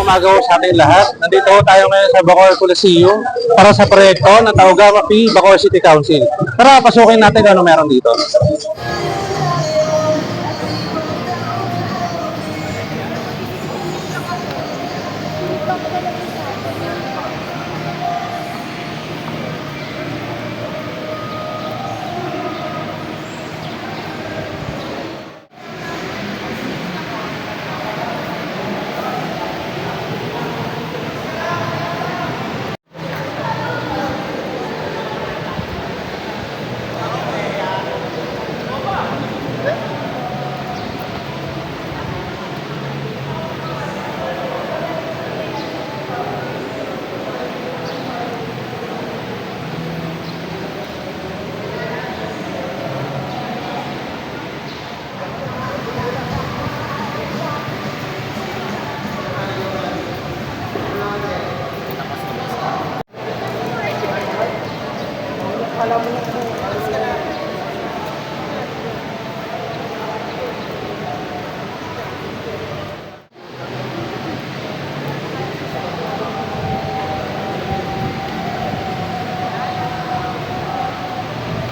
umaga ho sa ating lahat. Nandito ho tayo ngayon sa Bacoor Coliseum para sa proyekto ng Taugama P. Bacoor City Council. Tara, pasukin natin ano meron dito.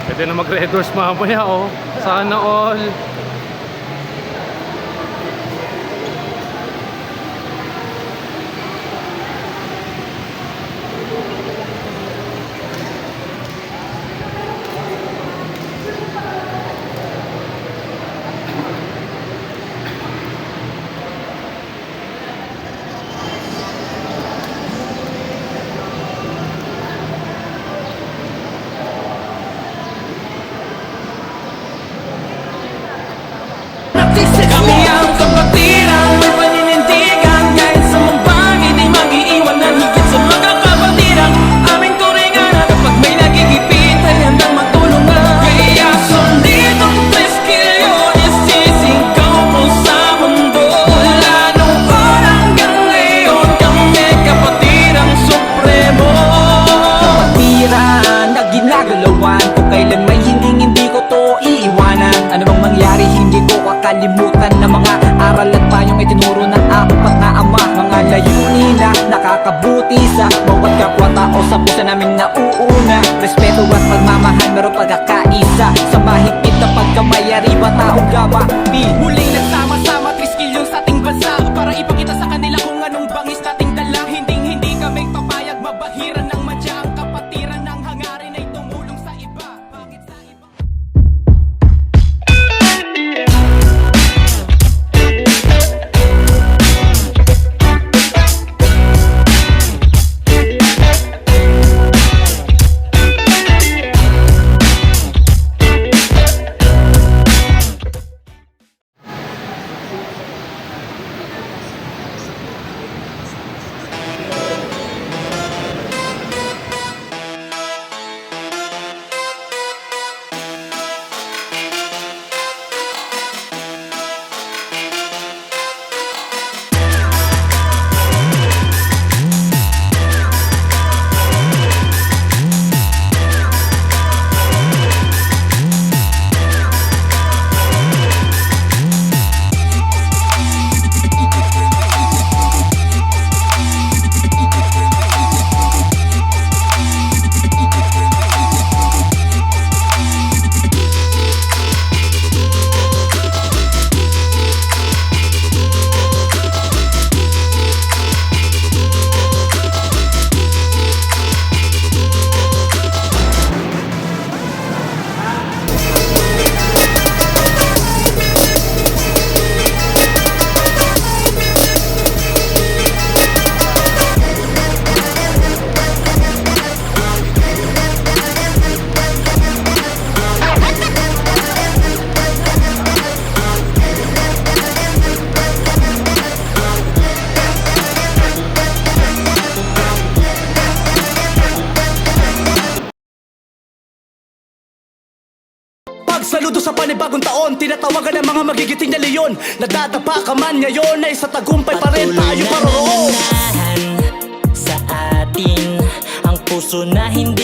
Pwede na mag-red mamaya, oh. Sana all. Kakalimutan Na mga aral at payong itinuro ng apat na ama. Mga layunin na nakakabuti sa bawat kapwa tao Sa puso namin nauuna Respeto at pagmamahal meron pagkakaisa. Sa mahigpit na pagkamayari ba taong gawa Di Pagsaludo sa panibagong taon. Tinatawagan ng mga magigiting na leyon. Nadadapa ka man ngayon Ay sa tagumpay pa rin. Tayo paroroon sa atin Ang puso na hinding